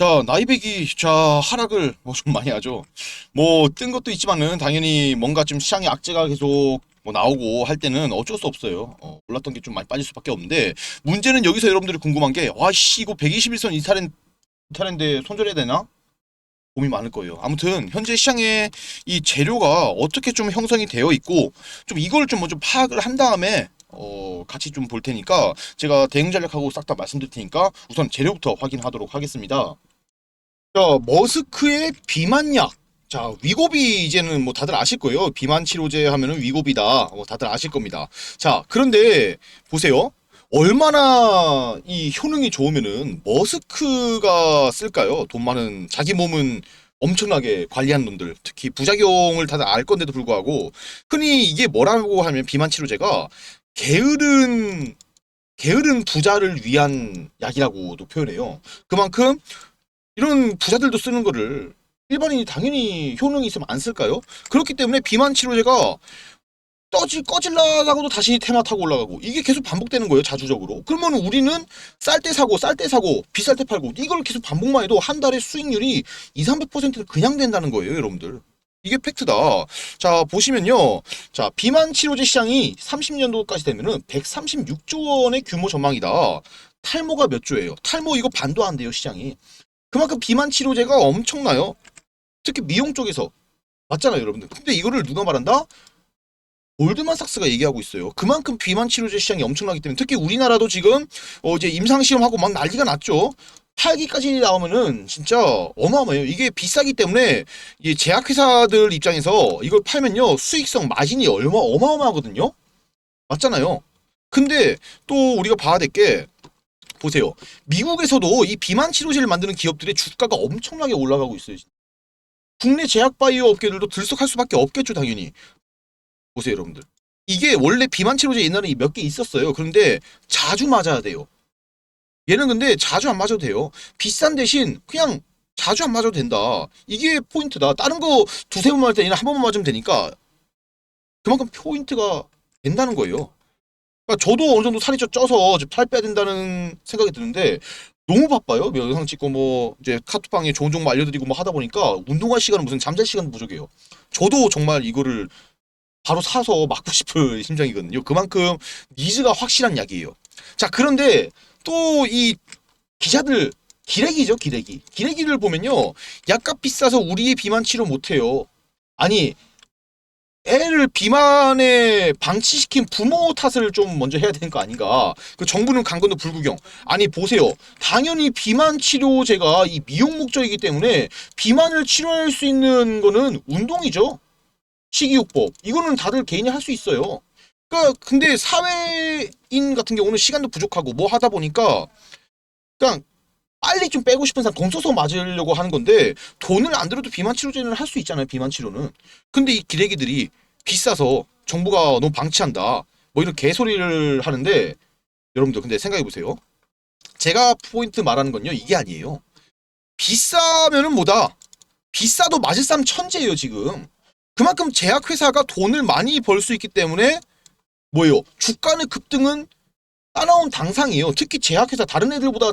자, 나이백이 자 하락을 뭐 좀 많이 하죠. 뭐 뜬 것도 있지만은 당연히 뭔가 좀 시장의 악재가 계속 뭐 나오고 할 때는 어쩔 수 없어요. 어, 올랐던 게 좀 많이 빠질 수밖에 없는데 문제는 여기서 여러분들이 궁금한 게 와씨 이거 121선 이탈한 이탈인데 손절해야 되나? 고민 많을 거예요. 아무튼 현재 시장에 이 재료가 어떻게 좀 형성이 되어 있고 좀 이걸 좀 먼저 파악을 한 다음에 어 같이 좀 볼 테니까 제가 대응 전략하고 싹 다 말씀드릴 테니까 우선 재료부터 확인하도록 하겠습니다. 자, 머스크의 비만약. 자, 위고비 이제는 뭐 다들 아실 거예요. 비만 치료제 하면은 위고비다. 뭐 다들 아실 겁니다. 자, 그런데 보세요. 얼마나 이 효능이 좋으면은 머스크가 쓸까요? 돈 많은 자기 몸은 엄청나게 관리한 놈들, 특히 부작용을 다들 알 건데도 불구하고 흔히 이게 뭐라고 하면 비만 치료제가 게으른 게으른 부자를 위한 약이라고도 표현해요. 그만큼 이런 부자들도 쓰는 거를 일반인이 당연히 효능이 있으면 안 쓸까요? 그렇기 때문에 비만 치료제가 떠지 꺼질라다가도 다시 테마 타고 올라가고 이게 계속 반복되는 거예요 자주적으로. 그러면 우리는 쌀 때 사고 쌀 때 사고 비쌀 때 팔고 이걸 계속 반복만 해도 한 달에 수익률이 2, 300%는 그냥 된다는 거예요 여러분들. 이게 팩트다. 자 보시면요. 자 비만 치료제 시장이 30년도까지 되면은 136조 원의 규모 전망이다. 탈모가 몇 조예요? 탈모 이거 반도 안 돼요 시장이 그만큼 비만 치료제가 엄청나요. 특히 미용 쪽에서 맞잖아요, 여러분들. 근데 이거를 누가 말한다? 골드만삭스가 얘기하고 있어요. 그만큼 비만 치료제 시장이 엄청나기 때문에 특히 우리나라도 지금 어 이제 임상 시험하고 막 난리가 났죠. 8기까지 나오면은 진짜 어마어마해요. 이게 비싸기 때문에 이 제약회사들 입장에서 이걸 팔면요 수익성 마진이 얼마 어마어마하거든요. 맞잖아요. 근데 또 우리가 봐야 될 게 보세요. 미국에서도 이 비만 치료제를 만드는 기업들의 주가가 엄청나게 올라가고 있어요. 국내 제약 바이오 업계들도 들썩할 수밖에 없겠죠, 당연히. 보세요, 여러분들. 이게 원래 비만 치료제 옛날에 몇 개 있었어요. 그런데 자주 맞아야 돼요. 얘는 근데 자주 안 맞아도 돼요. 비싼 대신 그냥 자주 안 맞아도 된다. 이게 포인트다. 다른 거 두세 번 맞을 때 얘는 한 번만 맞으면 되니까 그만큼 포인트가 된다는 거예요. 그러니까 저도 어느 정도 살이 좀 쪄서 살 빼야 된다는 생각이 드는데 너무 바빠요. 뭐 영상 찍고 뭐 이제 카톡방에 좋은 정보 알려드리고 뭐 하다 보니까 운동할 시간은 무슨 잠잘 시간도 부족해요. 저도 정말 이거를 바로 사서 맞고 싶은 심정이거든요. 그만큼 니즈가 확실한 약이에요. 자 그런데 또 이 기자들 기레기죠 기레기. 기레기를 보면요 약값 비싸서 우리의 비만 치료 못해요. 아니 애를 비만에 방치시킨 부모 탓을 좀 먼저 해야 되는 거 아닌가. 그 정부는 간 건도 불구경. 아니 보세요. 당연히 비만 치료제가 이 미용 목적이기 때문에 비만을 치료할 수 있는 거는 운동이죠. 식이요법. 이거는 다들 개인이 할 수 있어요. 그러니까 근데 사회인 같은 경우는 시간도 부족하고 뭐 하다 보니까 그냥 빨리 좀 빼고 싶은 사람 돈 써서 맞으려고 하는 건데 돈을 안 들어도 비만 치료제는 할 수 있잖아요. 비만 치료는. 근데 이 기레기들이 비싸서 정부가 너무 방치한다. 뭐 이런 개소리를 하는데 여러분들 근데 생각해 보세요. 제가 포인트 말하는 건요. 이게 아니에요. 비싸면은 뭐다? 비싸도 맞을 사람 천재예요, 지금. 그만큼 제약회사가 돈을 많이 벌 수 있기 때문에 뭐예요? 주가의 급등은 따라온 당상이에요. 특히 제약회사 다른 애들보다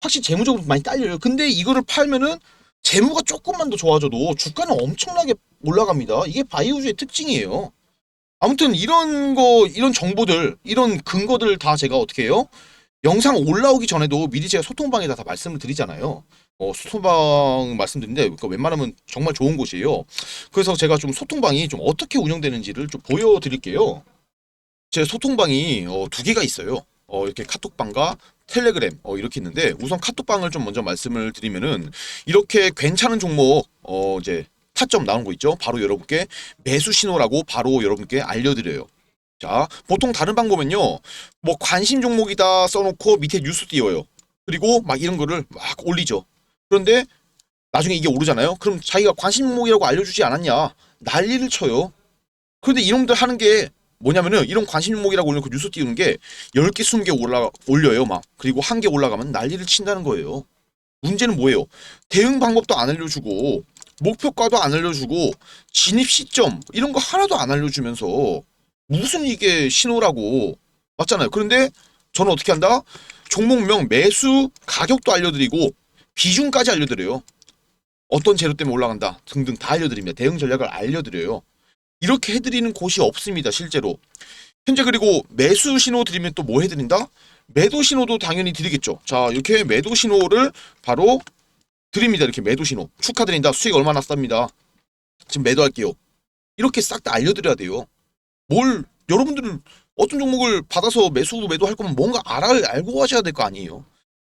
확실히 재무적으로 많이 딸려요. 근데 이거를 팔면은 재무가 조금만 더 좋아져도 주가는 엄청나게 올라갑니다. 이게 바이오주의 특징이에요. 아무튼 이런 거, 이런 정보들, 이런 근거들 다 제가 어떻게 해요? 영상 올라오기 전에도 미리 제가 소통방에다 다 말씀을 드리잖아요. 어, 소통방 말씀드리는데 그러니까 웬만하면 정말 좋은 곳이에요. 그래서 제가 좀 소통방이 좀 어떻게 운영되는지를 좀 보여드릴게요. 제 소통방이 어, 두 개가 있어요. 어, 이렇게 카톡방과 텔레그램 어, 이렇게 있는데 우선 카톡방을 좀 먼저 말씀을 드리면은 이렇게 괜찮은 종목 어, 이제 타점 나온 거 있죠. 바로 여러분께 매수 신호라고 바로 여러분께 알려드려요. 자, 보통 다른 방법은요, 뭐 관심 종목이다 써놓고 밑에 뉴스 띄워요. 그리고 막 이런 거를 막 올리죠. 그런데 나중에 이게 오르잖아요. 그럼 자기가 관심 종목이라고 알려주지 않았냐? 난리를 쳐요. 그런데 이놈들 하는 게 뭐냐면은 이런 관심 종목이라고 올려놓고 뉴스 띄우는 게 10개, 20개 올라 올려요, 막. 그리고 한 개 올라가면 난리를 친다는 거예요. 문제는 뭐예요? 대응 방법도 안 알려주고 목표가도 안 알려주고 진입 시점 이런 거 하나도 안 알려주면서 무슨 이게 신호라고 맞잖아요. 그런데 저는 어떻게 한다? 종목명 매수 가격도 알려드리고 비중까지 알려드려요. 어떤 재료 때문에 올라간다 등등 다 알려드립니다. 대응 전략을 알려드려요. 이렇게 해드리는 곳이 없습니다. 실제로. 현재 그리고 매수 신호 드리면 또 뭐 해드린다? 매도 신호도 당연히 드리겠죠. 자 이렇게 매도 신호를 바로 드립니다. 이렇게 매도 신호 축하드린다. 수익 얼마 났습니다. 지금 매도할게요. 이렇게 싹 다 알려드려야 돼요. 뭘 여러분들은 어떤 종목을 받아서 매수 매도할 거면 뭔가 알아 알고 하셔야 될 거 아니에요.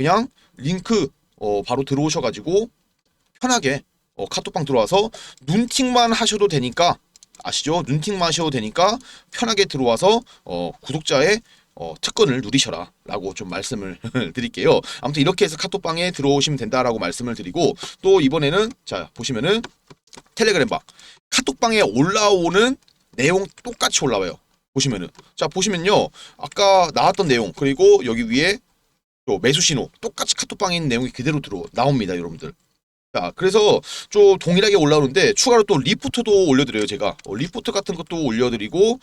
그냥 링크 어, 바로 들어오셔가지고 편하게 어, 카톡방 들어와서 눈팅만 하셔도 되니까 아시죠? 눈팅만 하셔도 되니까 편하게 들어와서 어, 구독자의 어, 특권을 누리셔라 라고 좀 말씀을 드릴게요. 아무튼 이렇게 해서 카톡방에 들어오시면 된다라고 말씀을 드리고 또 이번에는 자 보시면은 텔레그램방 카톡방에 올라오는 내용 똑같이 올라와요. 보시면은 자 보시면요 아까 나왔던 내용 그리고 여기 위에 또 매수 신호 똑같이 카톡방에 있는 내용이 그대로 들어 나옵니다 여러분들. 자, 그래서 좀 동일하게 올라오는데 추가로 또 리포트도 올려드려요 제가 어, 리포트 같은 것도 올려드리고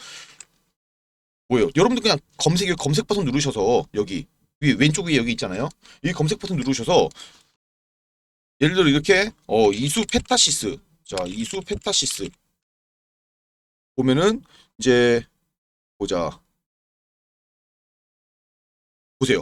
뭐예요? 여러분들 그냥 검색 검색 버튼 누르셔서 여기 위 왼쪽 위에 여기 있잖아요. 이 검색 버튼 누르셔서 예를 들어 이렇게 어 이수 페타시스 자 이수 페타시스 보면은 이제 보자 보세요.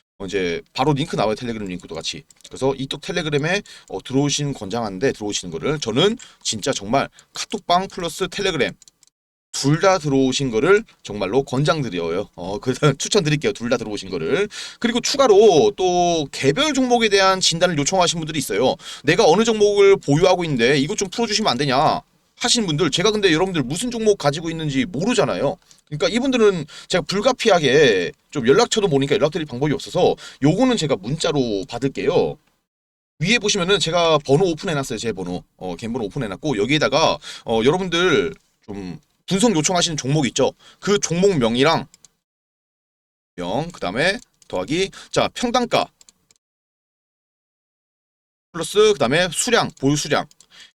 이제 바로 링크 나와요 텔레그램 링크도 같이 그래서 이쪽 텔레그램에 어, 들어오시는 권장하는데 들어오시는 거를 저는 진짜 정말 카톡방 플러스 텔레그램 둘 다 들어오신 거를 정말로 권장드려요. 어, 그래서 추천드릴게요. 둘 다 들어오신 거를. 그리고 추가로 또 개별 종목에 대한 진단을 요청하신 분들이 있어요. 내가 어느 종목을 보유하고 있는데 이것 좀 풀어주시면 안 되냐 하시는 분들 제가 근데 여러분들 무슨 종목 가지고 있는지 모르잖아요. 그러니까 이분들은 제가 불가피하게 좀 연락처도 모르니까 연락드릴 방법이 없어서 요거는 제가 문자로 받을게요. 위에 보시면은 제가 번호 오픈해놨어요. 제 번호. 어, 개인 번호 오픈해놨고 여기에다가 어, 여러분들 좀 분석 요청하시는 종목 있죠. 그 종목명이랑 명 그 다음에 더하기 자 평단가 플러스 그 다음에 수량 보유 수량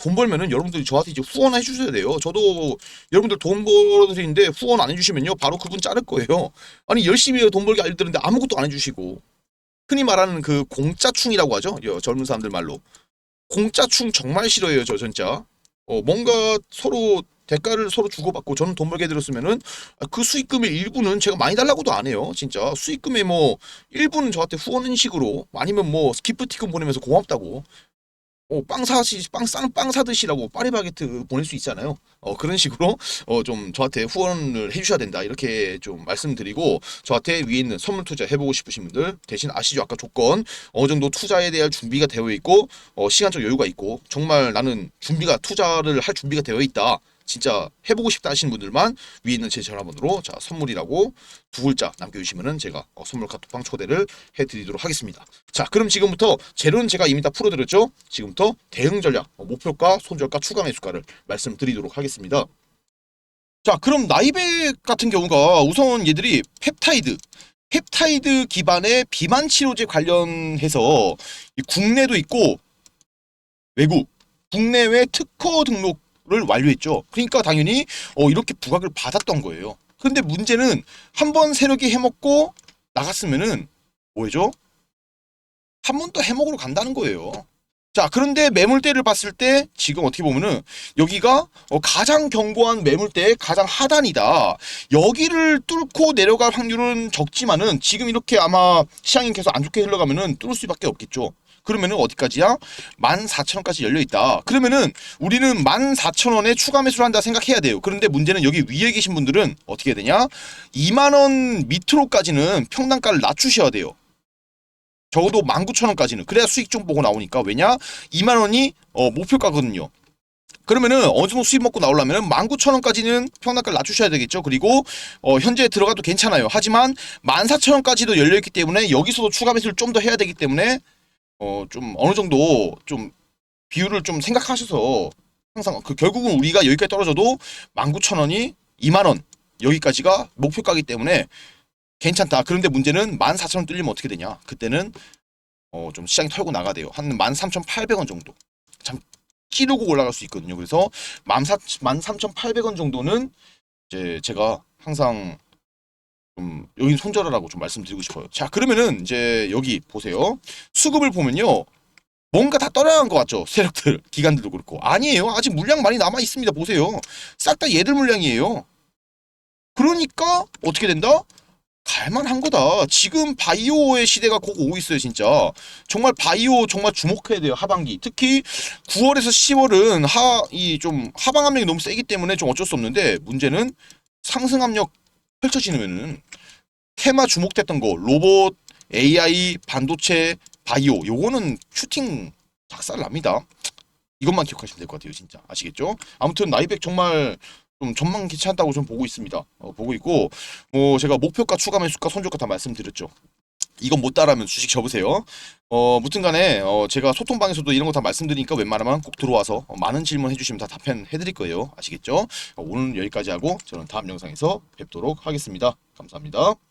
돈 벌면은 여러분들이 저한테 이제 후원 해 주셔야 돼요. 저도 여러분들 돈 벌어드리는데 후원 안 해주시면요 바로 그분 자를 거예요. 아니 열심히 돈 벌게 알려드리는데 아무것도 안 해주시고 흔히 말하는 그 공짜충이라고 하죠. 여, 젊은 사람들 말로 공짜충 정말 싫어해요. 저 진짜 어, 뭔가 서로 대가를 서로 주고받고 저는 돈 벌게 해드렸으면은 아, 그 수익금의 일부는 제가 많이 달라고도 안 해요. 진짜 수익금의 뭐 일부는 저한테 후원인 식으로 아니면 뭐 기프티콘 보내면서 고맙다고 어, 빵 사시 빵빵 사드시라고 파리바게트 보낼 수 있잖아요. 어, 그런 식으로 어, 좀 저한테 후원을 해주셔야 된다 이렇게 좀 말씀드리고 저한테 위에 있는 선물 투자 해보고 싶으신 분들 대신 아시죠 아까 조건 어느 정도 투자에 대한 준비가 되어 있고 어, 시간적 여유가 있고 정말 나는 준비가 투자를 할 준비가 되어 있다. 진짜 해보고 싶다 하시는 분들만 위에 있는 제 전화번호로 자 선물이라고 두 글자 남겨주시면은 제가 어, 선물 카톡방 초대를 해드리도록 하겠습니다. 자 그럼 지금부터 재료는 제가 이미 다 풀어드렸죠. 지금부터 대응 전략, 어, 목표가, 손절가, 추가 매수가를 말씀드리도록 하겠습니다. 자 그럼 나이백 같은 경우가 우선 얘들이 펩타이드 펩타이드 기반의 비만 치료제 관련해서 이 국내도 있고 외국 국내외 특허 등록 을 완료했죠. 그러니까 당연히 어, 이렇게 부각을 받았던 거예요. 근데 문제는 한 번 세력이 해먹고 나갔으면은 뭐죠? 한 번 또 해먹으러 간다는 거예요. 자, 그런데 매물대를 봤을 때 지금 어떻게 보면은 여기가 어, 가장 견고한 매물대의 가장 하단이다. 여기를 뚫고 내려갈 확률은 적지만은 지금 이렇게 아마 시장이 계속 안 좋게 흘러가면은 뚫을 수밖에 없겠죠. 그러면은 어디까지야? 14,000원까지 열려 있다. 그러면은 우리는 14,000원에 추가 매수를 한다 생각해야 돼요. 그런데 문제는 여기 위에 계신 분들은 어떻게 해야 되냐? 2만 원 밑으로까지는 평단가를 낮추셔야 돼요. 적어도 19,000원까지는 그래야 수익 좀 보고 나오니까 왜냐? 2만 원이 어, 목표가거든요. 그러면은 어느 정도 수익 먹고 나오려면은 19,000원까지는 평단가를 낮추셔야 되겠죠. 그리고 어, 현재 들어가도 괜찮아요. 하지만 14,000원까지도 열려 있기 때문에 여기서도 추가 매수를 좀 더 해야 되기 때문에 어, 좀 어느 정도 좀 비율을 좀 생각하셔서 항상 그 결국은 우리가 여기까지 떨어져도 19,000원이 2만 원 여기까지가 목표가기 때문에 괜찮다. 그런데 문제는 14,000원 뚫리면 어떻게 되냐? 그때는 어 좀 시장이 털고 나가야 돼요. 한 13,800원 정도. 참 찌르고 올라갈 수 있거든요. 그래서 13,800원 정도는 이제 제가 항상 좀 여기 손절하라고 좀 말씀드리고 싶어요. 자, 그러면은 이제 여기 보세요. 수급을 보면요. 뭔가 다 떠나간 것 같죠? 세력들, 기관들도 그렇고. 아니에요. 아직 물량 많이 남아 있습니다. 보세요. 싹 다 얘들 물량이에요. 그러니까 어떻게 된다? 갈만한 거다. 지금 바이오의 시대가 곧 오고 있어요, 진짜. 정말 바이오 정말 주목해야 돼요, 하반기. 특히 9월에서 10월은 하, 이 좀 하방 압력이 너무 세기 때문에 좀 어쩔 수 없는데 문제는 상승 압력 펼쳐지면은 테마 주목됐던 거 로봇, AI, 반도체, 바이오 요거는 슈팅 작살 납니다. 이것만 기억하시면 될 것 같아요, 진짜 아시겠죠? 아무튼 나이백 정말 좀 전망 괜찮다고 좀 보고 있습니다. 어, 보고 있고 뭐 제가 목표가 추가 매수가 손절가 다 말씀드렸죠. 이건 못 따라하면 주식 접으세요. 어, 무튼 간에 어, 제가 소통방에서도 이런 거 다 말씀드리니까 웬만하면 꼭 들어와서 어, 많은 질문 해주시면 다 답변해드릴 거예요. 아시겠죠? 어, 오늘 여기까지 하고 저는 다음 영상에서 뵙도록 하겠습니다. 감사합니다.